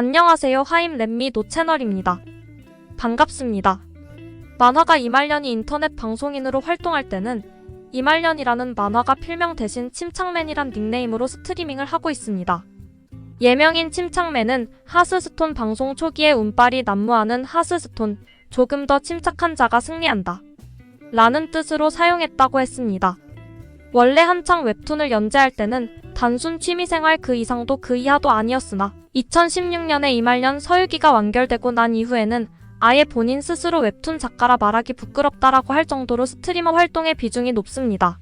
안녕하세요. 하임 렛미 노 채널입니다. 반갑습니다. 만화가 이말년이 인터넷 방송인으로 활동할 때는 이말년이라는 만화가 필명 대신 침착맨이란 닉네임으로 스트리밍을 하고 있습니다. 예명인 침착맨은 하스스톤 방송 초기에 운빨이 난무하는 하스스톤, 조금 더 침착한 자가 승리한다. 라는 뜻으로 사용했다고 했습니다. 원래 한창 웹툰을 연재할 때는 단순 취미생활 그 이상도 그 이하도 아니었으나 2016년에 이말년 서유기가 완결되고 난 이후에는 아예 본인 스스로 웹툰 작가라 말하기 부끄럽다라고 할 정도로 스트리머 활동의 비중이 높습니다.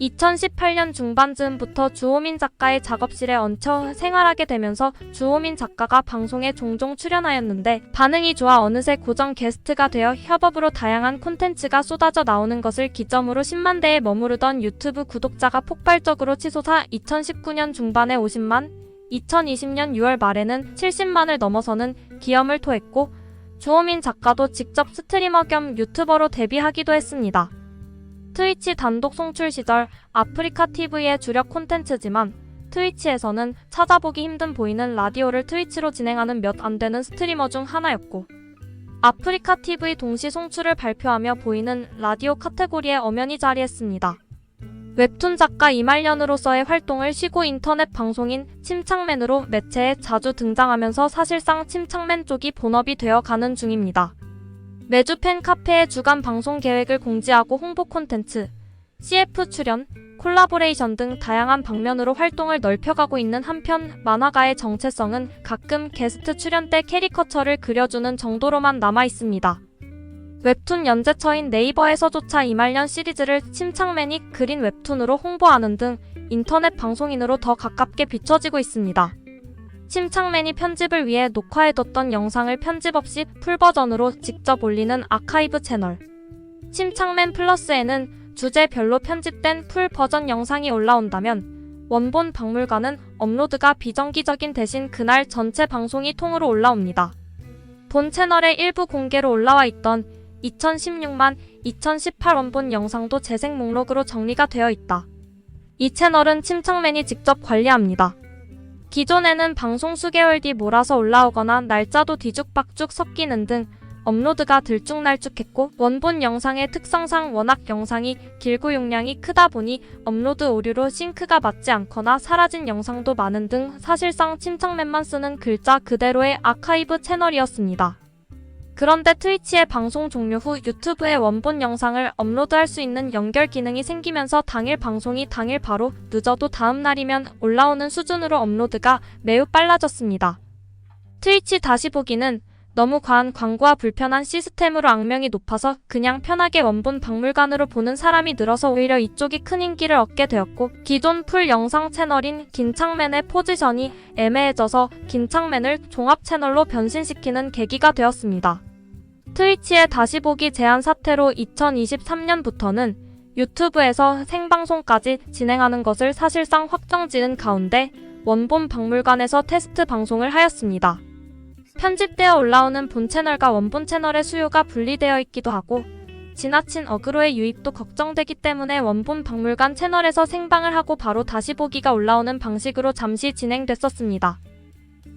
2018년 중반쯤부터 주호민 작가의 작업실에 얹혀 생활하게 되면서 주호민 작가가 방송에 종종 출연하였는데 반응이 좋아 어느새 고정 게스트가 되어 협업으로 다양한 콘텐츠가 쏟아져 나오는 것을 기점으로 10만 대에 머무르던 유튜브 구독자가 폭발적으로 치솟아 2019년 중반에 50만, 2020년 6월 말에는 70만을 넘어서는 기염을 토했고 주호민 작가도 직접 스트리머 겸 유튜버로 데뷔하기도 했습니다. 트위치 단독 송출 시절 아프리카 TV의 주력 콘텐츠지만 트위치에서는 찾아보기 힘든 보이는 라디오를 트위치로 진행하는 몇 안 되는 스트리머 중 하나였고 아프리카 TV 동시 송출을 발표하며 보이는 라디오 카테고리에 엄연히 자리했습니다. 웹툰 작가 이말년으로서의 활동을 쉬고 인터넷 방송인 침착맨으로 매체에 자주 등장하면서 사실상 침착맨 쪽이 본업이 되어 가는 중입니다. 매주 팬카페의 주간 방송 계획을 공지하고 홍보 콘텐츠, CF 출연, 콜라보레이션 등 다양한 방면으로 활동을 넓혀가고 있는 한편 만화가의 정체성은 가끔 게스트 출연 때 캐리커처를 그려주는 정도로만 남아 있습니다. 웹툰 연재처인 네이버에서조차 이말년 시리즈를 침착맨이 그린 웹툰으로 홍보하는 등 인터넷 방송인으로 더 가깝게 비춰지고 있습니다. 침착맨이 편집을 위해 녹화해뒀던 영상을 편집 없이 풀버전으로 직접 올리는 아카이브 채널. 침착맨 플러스에는 주제별로 편집된 풀 버전 영상이 올라온다면 원본 박물관은 업로드가 비정기적인 대신 그날 전체 방송이 통으로 올라옵니다. 본 채널에 일부 공개로 올라와 있던 2016만 2018 원본 영상도 재생 목록으로 정리가 되어 있다. 이 채널은 침착맨이 직접 관리합니다. 기존에는 방송 수개월 뒤 몰아서 올라오거나 날짜도 뒤죽박죽 섞이는 등 업로드가 들쭉날쭉했고 원본 영상의 특성상 워낙 영상이 길고 용량이 크다 보니 업로드 오류로 싱크가 맞지 않거나 사라진 영상도 많은 등 사실상 침착맨만 쓰는 글자 그대로의 아카이브 채널이었습니다. 그런데 트위치의 방송 종료 후 유튜브에 원본 영상을 업로드할 수 있는 연결 기능이 생기면서 당일 방송이 당일 바로 늦어도 다음 날이면 올라오는 수준으로 업로드가 매우 빨라졌습니다. 트위치 다시 보기는 너무 과한 광고와 불편한 시스템으로 악명이 높아서 그냥 편하게 원본 박물관으로 보는 사람이 늘어서 오히려 이쪽이 큰 인기를 얻게 되었고 기존 풀 영상 채널인 긴창맨의 포지션이 애매해져서 긴창맨을 종합 채널로 변신시키는 계기가 되었습니다. 트위치의 다시 보기 제한 사태로 2023년부터는 유튜브에서 생방송까지 진행하는 것을 사실상 확정 지은 가운데 원본 박물관에서 테스트 방송을 하였습니다. 편집되어 올라오는 본 채널과 원본 채널의 수요가 분리되어 있기도 하고 지나친 어그로의 유입도 걱정되기 때문에 원본 박물관 채널에서 생방을 하고 바로 다시 보기가 올라오는 방식으로 잠시 진행됐었습니다.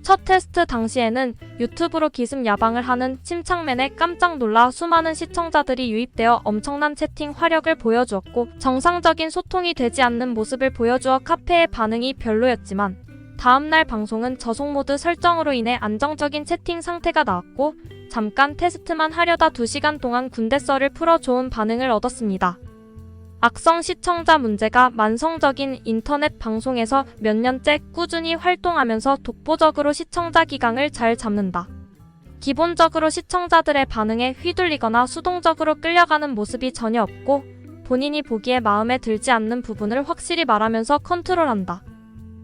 첫 테스트 당시에는 유튜브로 기습 야방을 하는 침착맨에 깜짝 놀라 수많은 시청자들이 유입되어 엄청난 채팅 화력을 보여주었고 정상적인 소통이 되지 않는 모습을 보여주어 카페의 반응이 별로였지만 다음날 방송은 저속 모드 설정으로 인해 안정적인 채팅 상태가 나왔고 잠깐 테스트만 하려다 2시간 동안 군대 썰을 풀어 좋은 반응을 얻었습니다. 악성 시청자 문제가 만성적인 인터넷 방송에서 몇 년째 꾸준히 활동하면서 독보적으로 시청자 기강을 잘 잡는다. 기본적으로 시청자들의 반응에 휘둘리거나 수동적으로 끌려가는 모습이 전혀 없고 본인이 보기에 마음에 들지 않는 부분을 확실히 말하면서 컨트롤한다.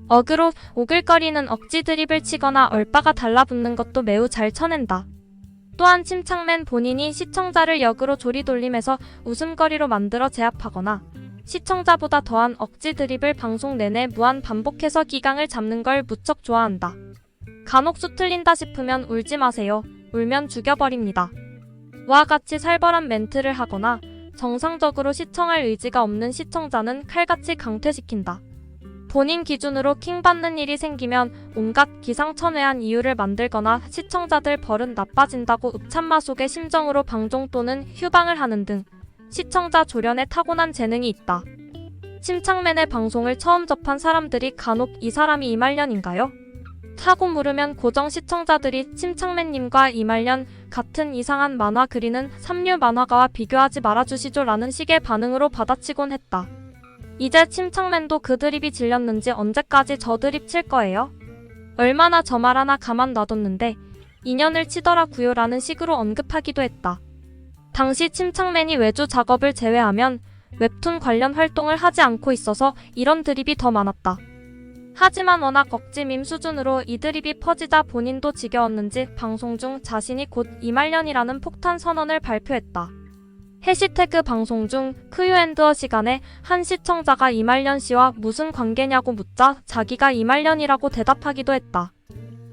어그로 오글거리는 억지 드립을 치거나 얼빠가 달라붙는 것도 매우 잘 쳐낸다. 또한 침착맨 본인이 시청자를 역으로 조리돌림해서 웃음거리로 만들어 제압하거나 시청자보다 더한 억지 드립을 방송 내내 무한 반복해서 기강을 잡는 걸 무척 좋아한다. 간혹 수 틀린다 싶으면 울지 마세요. 울면 죽여버립니다. 와 같이 살벌한 멘트를 하거나 정상적으로 시청할 의지가 없는 시청자는 칼같이 강퇴시킨다. 본인 기준으로 킹 받는 일이 생기면 온갖 기상천외한 이유를 만들거나 시청자들 버릇 나빠진다고 읍참마 속의 심정으로 방종 또는 휴방을 하는 등 시청자 조련에 타고난 재능이 있다. 침착맨의 방송을 처음 접한 사람들이 간혹 이 사람이 이말년인가요? 하고 물으면 고정 시청자들이 침착맨님과 이말년 같은 이상한 만화 그리는 삼류 만화가와 비교하지 말아주시죠 라는 식의 반응으로 받아치곤 했다. 이제 침착맨도 그 드립이 질렸는지 언제까지 저 드립 칠 거예요? 얼마나 저 말 하나 가만 놔뒀는데 인연을 치더라구요 라는 식으로 언급하기도 했다. 당시 침착맨이 외주 작업을 제외하면 웹툰 관련 활동을 하지 않고 있어서 이런 드립이 더 많았다. 하지만 워낙 억지밈 수준으로 이 드립이 퍼지자 본인도 지겨웠는지 방송 중 자신이 곧 이말년이라는 폭탄 선언을 발표했다. 해시태그 방송 중 크유앤드어 시간에 한 시청자가 이말년 씨와 무슨 관계냐고 묻자 자기가 이말년이라고 대답하기도 했다.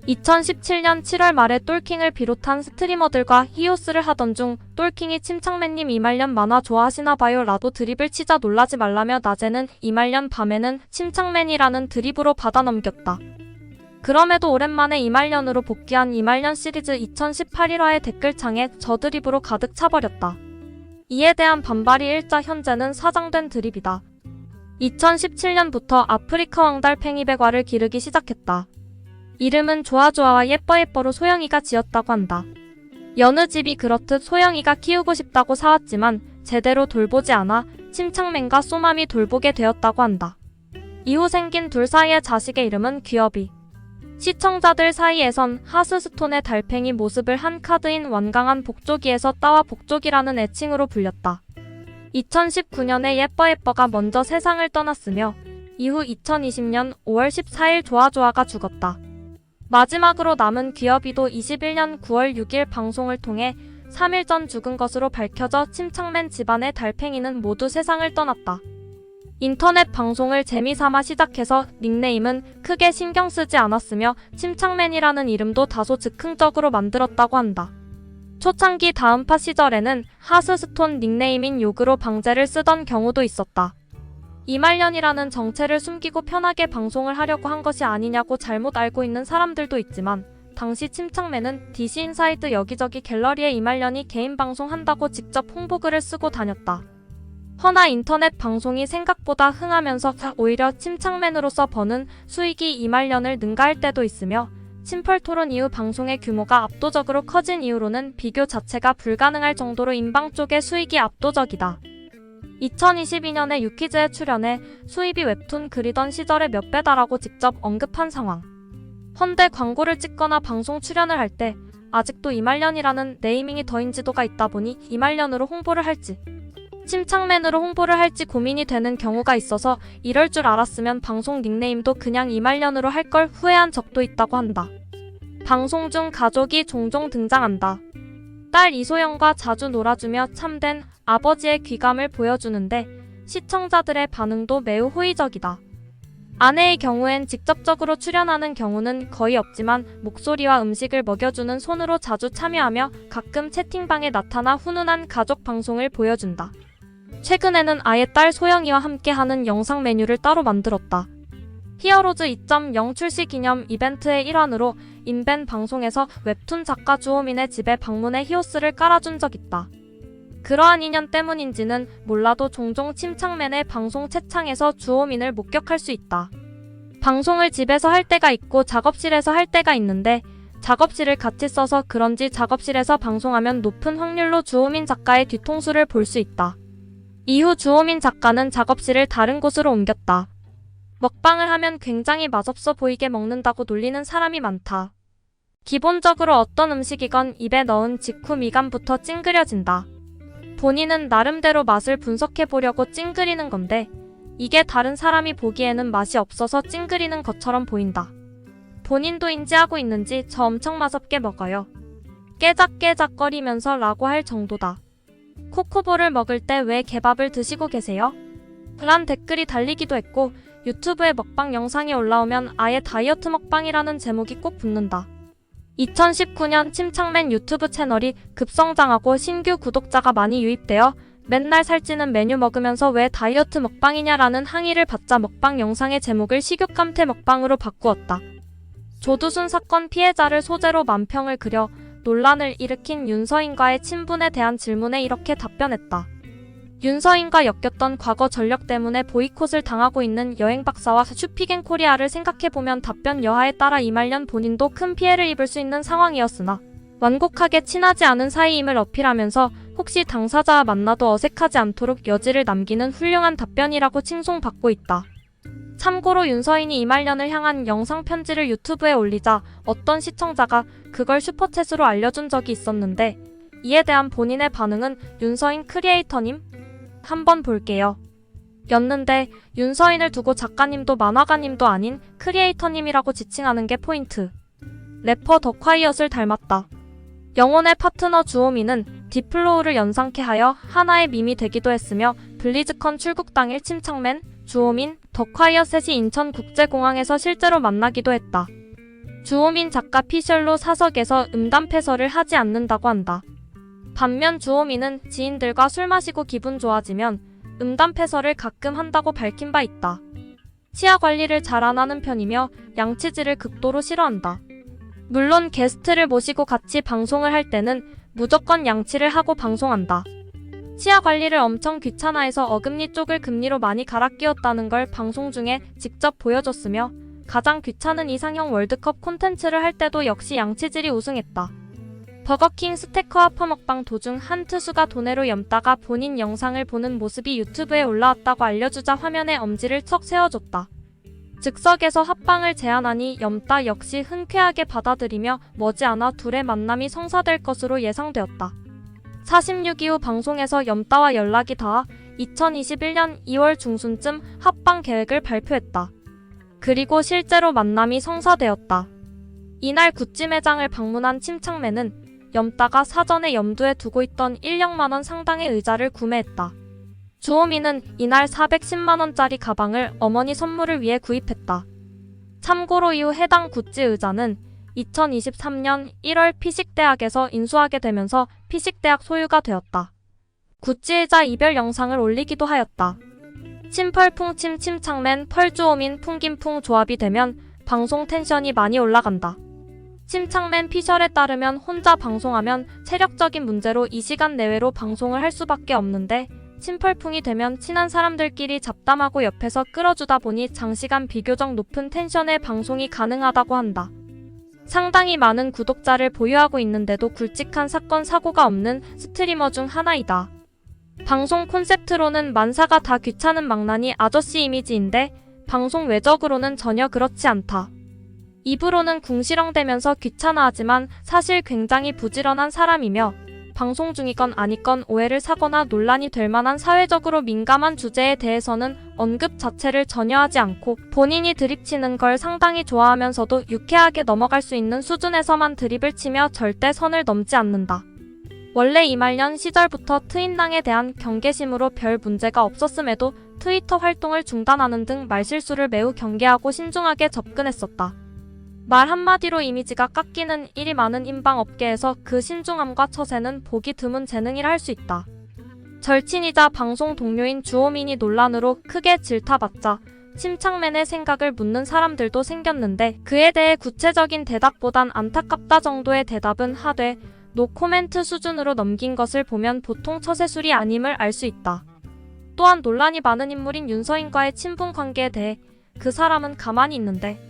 2017년 7월 말에 똘킹을 비롯한 스트리머들과 히오스를 하던 중 똘킹이 침착맨님 이말년 만화 좋아하시나 봐요 라도 드립을 치자 놀라지 말라며 낮에는 이말년 밤에는 침착맨이라는 드립으로 받아 넘겼다. 그럼에도 오랜만에 이말년으로 복귀한 이말년 시리즈 2018 1화의 댓글창에 저 드립으로 가득 차버렸다. 이에 대한 반발이 일자 현재는 사장된 드립이다. 2017년부터 아프리카 왕달 팽이백화를 기르기 시작했다. 이름은 좋아좋아와 예뻐예뻐로 소영이가 지었다고 한다. 여느 집이 그렇듯 소영이가 키우고 싶다고 사왔지만 제대로 돌보지 않아 침착맨과 소맘이 돌보게 되었다고 한다. 이후 생긴 둘 사이의 자식의 이름은 귀여비. 시청자들 사이에선 하스스톤의 달팽이 모습을 한 카드인 완강한 복조기에서 따와 복조기라는 애칭으로 불렸다. 2019년에 예뻐예뻐가 먼저 세상을 떠났으며 이후 2020년 5월 14일 좋아좋아가 죽었다. 마지막으로 남은 귀여비도 21년 9월 6일 방송을 통해 3일 전 죽은 것으로 밝혀져 침착맨 집안의 달팽이는 모두 세상을 떠났다. 인터넷 방송을 재미삼아 시작해서 닉네임은 크게 신경 쓰지 않았으며 침착맨이라는 이름도 다소 즉흥적으로 만들었다고 한다. 초창기 다음파 시절에는 하스스톤 닉네임인 욕으로 방제를 쓰던 경우도 있었다. 이말년이라는 정체를 숨기고 편하게 방송을 하려고 한 것이 아니냐고 잘못 알고 있는 사람들도 있지만 당시 침착맨은 DC 인사이드 여기저기 갤러리에 이말년이 개인 방송한다고 직접 홍보글을 쓰고 다녔다. 허나 인터넷 방송이 생각보다 흥하면서 오히려 침착맨으로서 버는 수익이 이말년을 능가할 때도 있으며 침펄 토론 이후 방송의 규모가 압도적으로 커진 이후로는 비교 자체가 불가능할 정도로 인방 쪽의 수익이 압도적이다. 2022년에 유키즈에 출연해 수입이 웹툰 그리던 시절의 몇 배다라고 직접 언급한 상황. 헌데 광고를 찍거나 방송 출연을 할 때 아직도 이말년이라는 네이밍이 더 인지도가 있다 보니 이말년으로 홍보를 할지 침착맨으로 홍보를 할지 고민이 되는 경우가 있어서 이럴 줄 알았으면 방송 닉네임도 그냥 이말년으로 할 걸 후회한 적도 있다고 한다. 방송 중 가족이 종종 등장한다. 딸 이소영과 자주 놀아주며 참된 아버지의 귀감을 보여주는데 시청자들의 반응도 매우 호의적이다. 아내의 경우엔 직접적으로 출연하는 경우는 거의 없지만 목소리와 음식을 먹여주는 손으로 자주 참여하며 가끔 채팅방에 나타나 훈훈한 가족 방송을 보여준다. 최근에는 아예 딸 소영이와 함께하는 영상 메뉴를 따로 만들었다. 히어로즈 2.0 출시 기념 이벤트의 일환으로 인벤 방송에서 웹툰 작가 주호민의 집에 방문해 히오스를 깔아준 적 있다. 그러한 인연 때문인지는 몰라도 종종 침착맨의 방송 채창에서 주호민을 목격할 수 있다. 방송을 집에서 할 때가 있고 작업실에서 할 때가 있는데 작업실을 같이 써서 그런지 작업실에서 방송하면 높은 확률로 주호민 작가의 뒤통수를 볼 수 있다. 이후 주호민 작가는 작업실을 다른 곳으로 옮겼다. 먹방을 하면 굉장히 맛없어 보이게 먹는다고 놀리는 사람이 많다. 기본적으로 어떤 음식이건 입에 넣은 직후 미간부터 찡그려진다. 본인은 나름대로 맛을 분석해 보려고 찡그리는 건데 이게 다른 사람이 보기에는 맛이 없어서 찡그리는 것처럼 보인다. 본인도 인지하고 있는지 저 엄청 맛없게 먹어요. 깨작깨작거리면서 라고 할 정도다. 코코볼을 먹을 때 왜 개밥을 드시고 계세요? 란 댓글이 달리기도 했고 유튜브에 먹방 영상이 올라오면 아예 다이어트 먹방이라는 제목이 꼭 붙는다. 2019년 침착맨 유튜브 채널이 급성장하고 신규 구독자가 많이 유입되어 맨날 살찌는 메뉴 먹으면서 왜 다이어트 먹방이냐라는 항의를 받자 먹방 영상의 제목을 식욕감퇴 먹방으로 바꾸었다. 조두순 사건 피해자를 소재로 만평을 그려 논란을 일으킨 윤서인과의 친분에 대한 질문에 이렇게 답변했다. 윤서인과 엮였던 과거 전력 때문에 보이콧을 당하고 있는 여행 박사와 슈피겐 코리아를 생각해보면 답변 여하에 따라 이말년 본인도 큰 피해를 입을 수 있는 상황이었으나 완곡하게 친하지 않은 사이임을 어필하면서 혹시 당사자와 만나도 어색하지 않도록 여지를 남기는 훌륭한 답변이라고 칭송받고 있다. 참고로 윤서인이 이말년을 향한 영상 편지를 유튜브에 올리자 어떤 시청자가 그걸 슈퍼챗으로 알려준 적이 있었는데 이에 대한 본인의 반응은 윤서인 크리에이터님? 한번 볼게요. 였는데 윤서인을 두고 작가님도 만화가님도 아닌 크리에이터님이라고 지칭하는 게 포인트. 래퍼 더콰이엇을 닮았다. 영혼의 파트너 주호미는 디플로우를 연상케 하여 하나의 밈이 되기도 했으며 블리즈컨 출국 당일 침착맨, 주호민, 더 콰이엇셋이 인천국제공항에서 실제로 만나기도 했다. 주호민 작가 피셜로 사석에서 음담패설을 하지 않는다고 한다. 반면 주호민은 지인들과 술 마시고 기분 좋아지면 음담패설을 가끔 한다고 밝힌 바 있다. 치아 관리를 잘 안 하는 편이며 양치질을 극도로 싫어한다. 물론 게스트를 모시고 같이 방송을 할 때는 무조건 양치를 하고 방송한다. 치아 관리를 엄청 귀찮아해서 어금니 쪽을 금리로 많이 갈아 끼웠다는 걸 방송 중에 직접 보여줬으며 가장 귀찮은 이상형 월드컵 콘텐츠를 할 때도 역시 양치질이 우승했다. 버거킹 스테커와 퍼먹방 도중 한 투수가 도네로 염다가 본인 영상을 보는 모습이 유튜브에 올라왔다고 알려주자 화면에 엄지를 척 세워줬다. 즉석에서 합방을 제안하니 염따 역시 흔쾌하게 받아들이며 머지않아 둘의 만남이 성사될 것으로 예상되었다. 46 이후 방송에서 염따와 연락이 닿아 2021년 2월 중순쯤 합방 계획을 발표했다. 그리고 실제로 만남이 성사되었다. 이날 구찌 매장을 방문한 침착맨은 염따가 사전에 염두에 두고 있던 1력만원 상당의 의자를 구매했다. 주호미는 이날 410만원짜리 가방을 어머니 선물을 위해 구입했다. 참고로 이후 해당 구찌 의자는 2023년 1월 피식대학에서 인수하게 되면서 피식대학 소유가 되었다. 구찌 의자 이별 영상을 올리기도 하였다. 침펄풍침 침착맨 펄주호민 풍김풍 조합이 되면 방송 텐션이 많이 올라간다. 침착맨 피셜에 따르면 혼자 방송하면 체력적인 문제로 이 시간 내외로 방송을 할 수밖에 없는데 침펄풍이 되면 친한 사람들끼리 잡담하고 옆에서 끌어주다 보니 장시간 비교적 높은 텐션의 방송이 가능하다고 한다. 상당히 많은 구독자를 보유하고 있는데도 굵직한 사건 사고가 없는 스트리머 중 하나이다. 방송 콘셉트로는 만사가 다 귀찮은 망나니 아저씨 이미지인데 방송 외적으로는 전혀 그렇지 않다. 입으로는 궁시렁대면서 귀찮아하지만 사실 굉장히 부지런한 사람이며 방송 중이건 아니건 오해를 사거나 논란이 될 만한 사회적으로 민감한 주제에 대해서는 언급 자체를 전혀 하지 않고 본인이 드립치는 걸 상당히 좋아하면서도 유쾌하게 넘어갈 수 있는 수준에서만 드립을 치며 절대 선을 넘지 않는다. 원래 이말년 시절부터 트윈당에 대한 경계심으로 별 문제가 없었음에도 트위터 활동을 중단하는 등 말실수를 매우 경계하고 신중하게 접근했었다. 말 한마디로 이미지가 깎이는 일이 많은 인방 업계에서 그 신중함과 처세는 보기 드문 재능이라 할 수 있다. 절친이자 방송 동료인 주호민이 논란으로 크게 질타받자 침착맨의 생각을 묻는 사람들도 생겼는데 그에 대해 구체적인 대답보단 안타깝다 정도의 대답은 하되 노코멘트 수준으로 넘긴 것을 보면 보통 처세술이 아님을 알 수 있다. 또한 논란이 많은 인물인 윤서인과의 친분 관계에 대해 그 사람은 가만히 있는데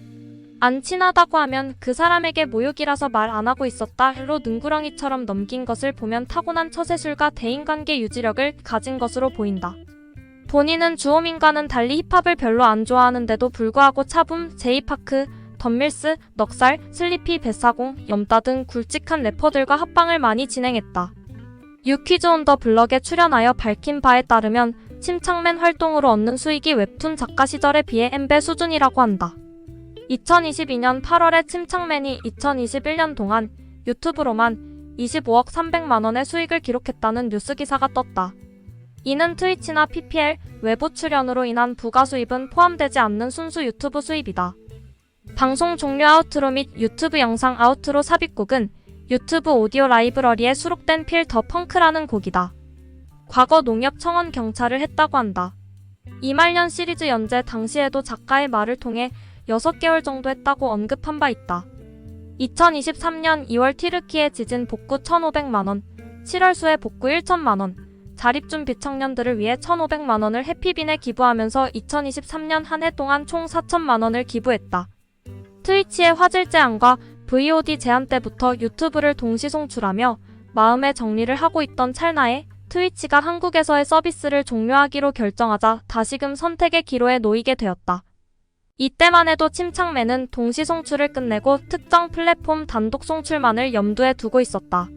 안 친하다고 하면 그 사람에게 모욕이라서 말 안 하고 있었다로 능구렁이처럼 넘긴 것을 보면 타고난 처세술과 대인관계 유지력을 가진 것으로 보인다. 본인은 주호민과는 달리 힙합을 별로 안 좋아하는데도 불구하고 차붐, 제이파크, 덤밀스, 넉살, 슬리피, 뱃사공, 염따 등 굵직한 래퍼들과 합방을 많이 진행했다. 유퀴즈 온 더 블럭에 출연하여 밝힌 바에 따르면 침착맨 활동으로 얻는 수익이 웹툰 작가 시절에 비해 N배 수준이라고 한다. 2022년 8월에 침착맨이 2021년 동안 유튜브로만 25억 300만 원의 수익을 기록했다는 뉴스 기사가 떴다. 이는 트위치나 PPL, 외부 출연으로 인한 부가 수입은 포함되지 않는 순수 유튜브 수입이다. 방송 종료 아우트로 및 유튜브 영상 아우트로 삽입곡은 유튜브 오디오 라이브러리에 수록된 필 더 펑크라는 곡이다. 과거 농협 청원 경찰을 했다고 한다. 이말년 시리즈 연재 당시에도 작가의 말을 통해 6개월 정도 했다고 언급한 바 있다. 2023년 2월 티르키의 지진 복구 1,500만원, 7월 수해 복구 1천만원, 자립준비 청년들을 위해 1,500만원을 해피빈에 기부하면서 2023년 한 해 동안 총 4천만원을 기부했다. 트위치의 화질 제한과 VOD 제한 때부터 유튜브를 동시 송출하며 마음의 정리를 하고 있던 찰나에 트위치가 한국에서의 서비스를 종료하기로 결정하자 다시금 선택의 기로에 놓이게 되었다. 이때만 해도 침착맨은 동시 송출을 끝내고 특정 플랫폼 단독 송출만을 염두에 두고 있었다.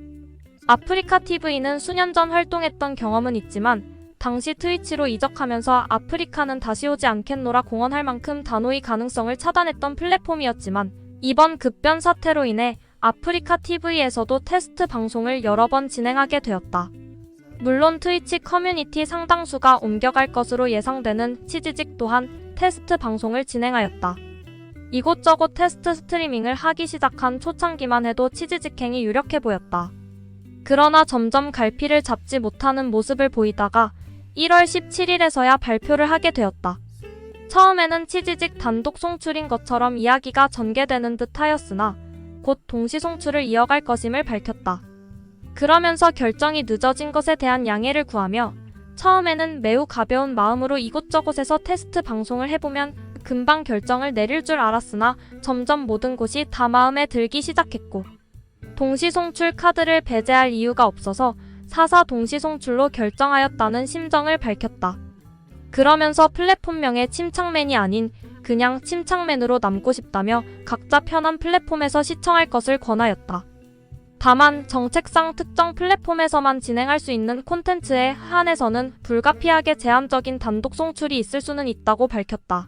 아프리카 TV는 수년 전 활동했던 경험은 있지만 당시 트위치로 이적하면서 아프리카는 다시 오지 않겠노라 공언할 만큼 단호히 가능성을 차단했던 플랫폼이었지만 이번 급변 사태로 인해 아프리카 TV에서도 테스트 방송을 여러 번 진행하게 되었다. 물론 트위치 커뮤니티 상당수가 옮겨갈 것으로 예상되는 치지직 또한 테스트 방송을 진행하였다. 이곳저곳 테스트 스트리밍을 하기 시작한 초창기만 해도 치지직행이 유력해 보였다. 그러나 점점 갈피를 잡지 못하는 모습을 보이다가 1월 17일에서야 발표를 하게 되었다. 처음에는 치지직 단독 송출인 것처럼 이야기가 전개되는 듯 하였으나 곧 동시 송출을 이어갈 것임을 밝혔다. 그러면서 결정이 늦어진 것에 대한 양해를 구하며 처음에는 매우 가벼운 마음으로 이곳저곳에서 테스트 방송을 해보면 금방 결정을 내릴 줄 알았으나 점점 모든 곳이 다 마음에 들기 시작했고 동시 송출 카드를 배제할 이유가 없어서 4사 동시 송출로 결정하였다는 심정을 밝혔다. 그러면서 플랫폼명에 침착맨이 아닌 그냥 침착맨으로 남고 싶다며 각자 편한 플랫폼에서 시청할 것을 권하였다. 다만 정책상 특정 플랫폼에서만 진행할 수 있는 콘텐츠에 한해서는 불가피하게 제한적인 단독 송출이 있을 수는 있다고 밝혔다.